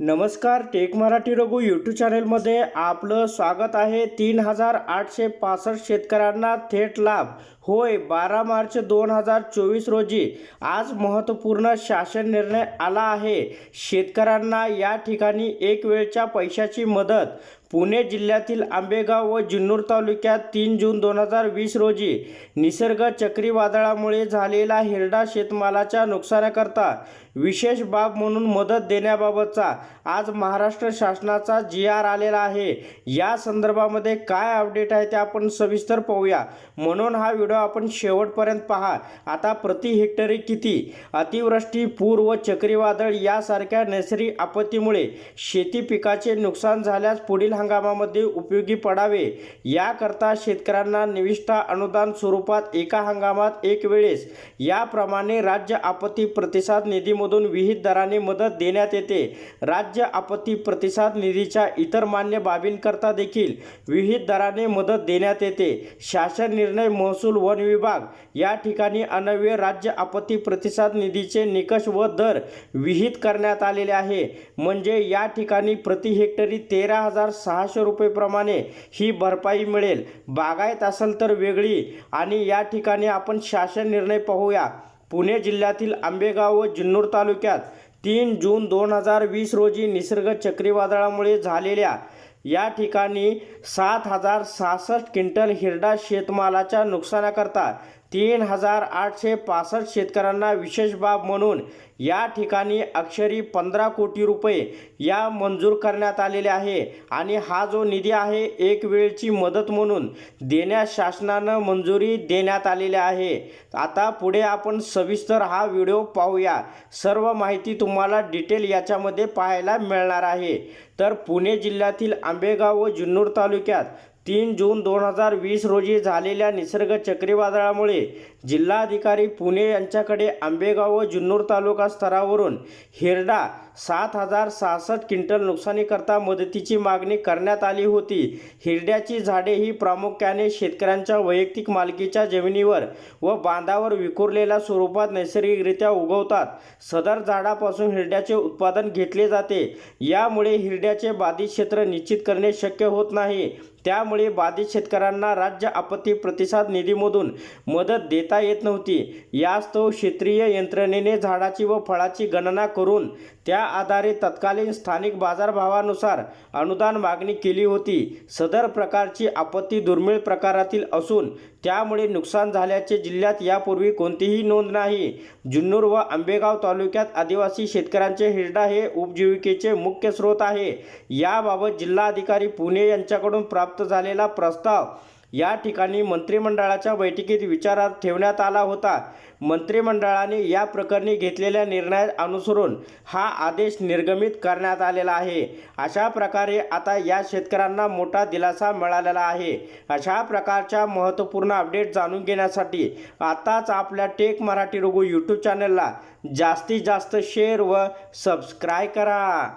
नमस्कार tech Marathi Raghu YouTube चॅनेलमध्ये आपलं स्वागत आहे. तीन हजार आठशे पासष्ट शेतकऱ्यांना थेट लाभ. होय बारा मार्च दोन हजार चोवीस रोजी आज महत्त्वपूर्ण शासन निर्णय आला आहे. शेतकऱ्यांना या ठिकाणी एक वेळच्या पैशाची मदत. पुणे जिल्ह्यातील आंबेगाव व जिन्नूर तालुक्यात तीन जून दोन हजार वीस रोजी निसर्ग चक्रीवादळामुळे झालेला हिरडा शेतमालाच्या नुकसानाकरता विशेष बाब म्हणून मदत देण्याबाबतचा आज महाराष्ट्र शासनाचा जी आर आलेला आहे. या संदर्भामध्ये काय अपडेट आहे ते आपण सविस्तर पाहूया. म्हणून हा व्हिडिओ आपण शेवटपर्यंत पहा. आता प्रति हेक्टरी किती? अतिवृष्टी पूर व चक्रीवादळ यासारख्या नैसर्गिक आपत्तीमुळे शेती पिकाचे नुकसान झाल्यास पुढील हंगामामध्ये उपयोगी पडावे. याकरता शेतकऱ्यांना निविष्ठा अनुदान स्वरूपात एका हंगामात एक वेळेस. याप्रमाणे राज्य आपत्ती प्रतिसाद निधीमधून विहित दराने मदत देण्यात येते. राज्य आपत्ती प्रतिसाद निधीच्या इतर मान्य बाबींकरता देखील विहित दराने मदत देण्यात येते. शासन निर्णय महसूल वन विभाग. या ठिकाणी अनव्य राज्य आपत्ती प्रतिसाद निधीचे निकष व दर विहित करण्यात आलेले आहे. म्हणजे या ठिकाणी प्रति हेक्टरी तेरा हजार सहाशे रुपयेप्रमाणे ही भरपाई मिळेल. बागायत असेल तर वेगळी आणि या ठिकाणी आपण शासन निर्णय पाहूया. पुणे जिल्ह्यातील आंबेगाव व जिन्नूर तालुक्यात तीन जून दोन हजार वीस रोजी निसर्ग चक्रीवादळामुळे झालेल्या या ठिकाणी सात हजार सहासष्ट क्विंटल हिरडा शेतमालाच्या नुकसानाकरता तीन हजार आठशे पासष्ट शेतकऱ्यांना विशेष बाब म्हणून या ठिकाणी अक्षरी पंधरा कोटी रुपये या मंजूर करण्यात आलेले आहे. आणि हा जो निधी आहे एक वेळची मदत म्हणून देण्यास शासनानं मंजुरी देण्यात आलेली आहे. आता पुढे आपण सविस्तर हा व्हिडिओ पाहूया. सर्व माहिती तुम्हाला डिटेल याच्यामध्ये पाहायला मिळणार आहे. तर पुणे जिल्ह्यातील आंबेगाव व जुन्नूर तालुक्यात तीन जून दोन हजार वीस रोजी झालेल्या निसर्ग चक्रीवादळामुळे जिल्हाधिकारी पुणे यांच्याकडे आंबेगाव व जुन्नूर तालुका स्तरावरून हिरडा सात हजार सहासष्ट क्विंटल नुकसानीकरता मदतीची मागणी करण्यात आली होती. हिरड्याची झाडे ही प्रामुख्याने शेतकऱ्यांच्या वैयक्तिक मालकीच्या जमिनीवर व बांधावर विखुरलेल्या स्वरूपात नैसर्गिकरित्या उगवतात. सदर झाडापासून हिरड्याचे उत्पादन घेतले जाते. यामुळे हिरड्याचे बाधित क्षेत्र निश्चित करणे शक्य होत नाही. त्यामुळे बाधित शेतकऱ्यांना राज्य आपत्ती प्रतिसाद निधीमधून मदत देता येत नव्हती. यास्तव क्षेत्रीय यंत्रणेने झाडाची व फळाची गणना करून त्या आधारे तत्कालीन स्थानिक बाजारभावानुसार अनुदान मागणी केली होती. सदर प्रकारची आपत्ती दुर्मिळ प्रकारातील असून त्यामुळे नुकसान झाल्याचे जिल्ह्यात यापूर्वी कोणतीही नोंद नाही. जुन्नूर व आंबेगाव तालुक्यात आदिवासी शेतकऱ्यांचे हिरडा हे उपजीविकेचे मुख्य स्रोत आहे. याबाबत जिल्हाधिकारी पुणे यांच्याकडून प्राप्त झालेला प्रस्ताव या ठिकाणी मंत्रिमंडळाच्या बैठकीत विचारात ठेवण्यात आला होता. मंत्रिमंडळाने या प्रकरणी घेतलेल्या निर्णया अनुसरून हा आदेश निर्गमित करण्यात आलेला आहे. अशा प्रकारे आता या शेतकऱ्यांना मोठा दिलासा मिळालेला आहे. अशा प्रकारच्या महत्त्वपूर्ण अपडेट जाणून घेण्यासाठी आताच आपल्या टेक मराठी रघु यूट्यूब चॅनलला जास्तीत जास्त शेअर व सबस्क्राईब करा.